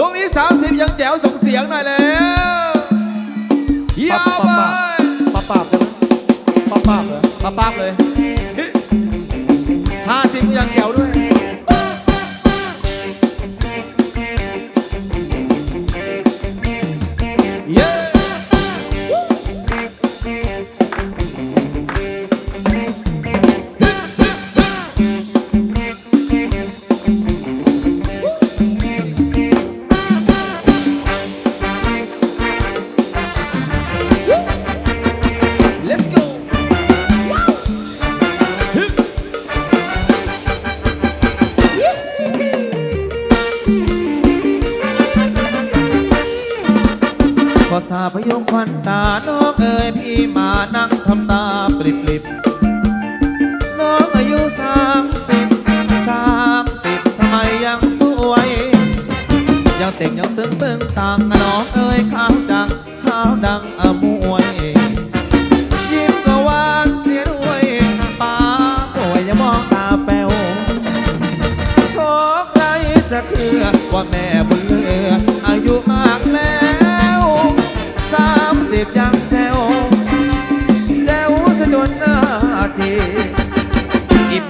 ช่วงนี้ 30 ยังแจ๋วส่งเสียงหน่อยแล้วยาวไปป้าป้าบป้าป้าบเหรอมาปั๊บเลย 50ก็ยังแจ๋วด้วย พอสาพยงควันตา น้องเอ๋ยพี่มานั่งทำตาปลิบปลิบน้องอายุสามสิบสามสิบทำไมยังสวย ยังเต่งยังตึงตึงต่างน้องเอ๋ยข้าวจังข้าวดังอมวย ยิ้มก็หวานเสียด้วยปากป่วยอย่ามองตาแป๋วขอใครจะเชื่อว่าแม่บุญเลืออายุมากแล้ว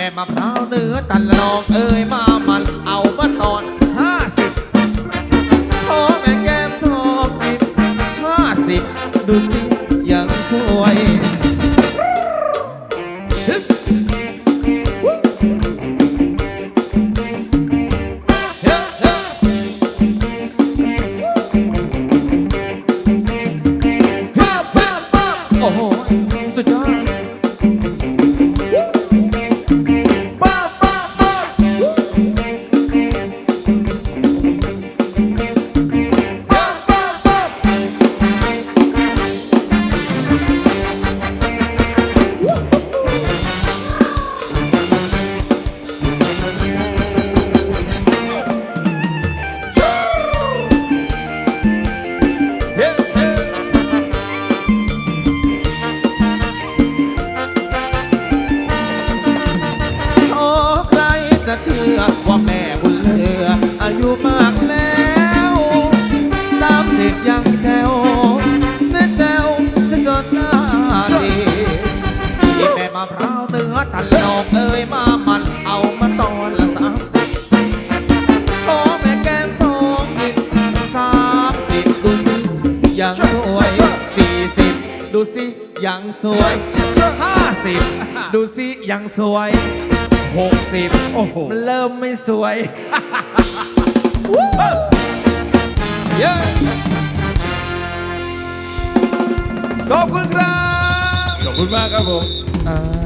ม่มะพร้าวเนื้อตันลองเอ้ยมามันเอามาตอนห้าสิบขอแม่แก้มสองนิดห้าสิบดูสิ จะเชื่อว่าแม่บุญเลือ อายุมากแล้วสามสิบยังแจวแน่แจวจะจนหน้าดีอีแม่มะพร้าวเนื้อตันนอกเอ้ยมามันเอามาตอนละสามสิบขอแม่แก้มสองสิบสามสิบดูสิยังสวยสี่สิบดูสิยังสวยห้าสิบดูสิยังสวย หกสิบโอ้โห มันเริ่มไม่สวย เย้ขอบคุณครับ ขอบคุณมากครับผม อ่า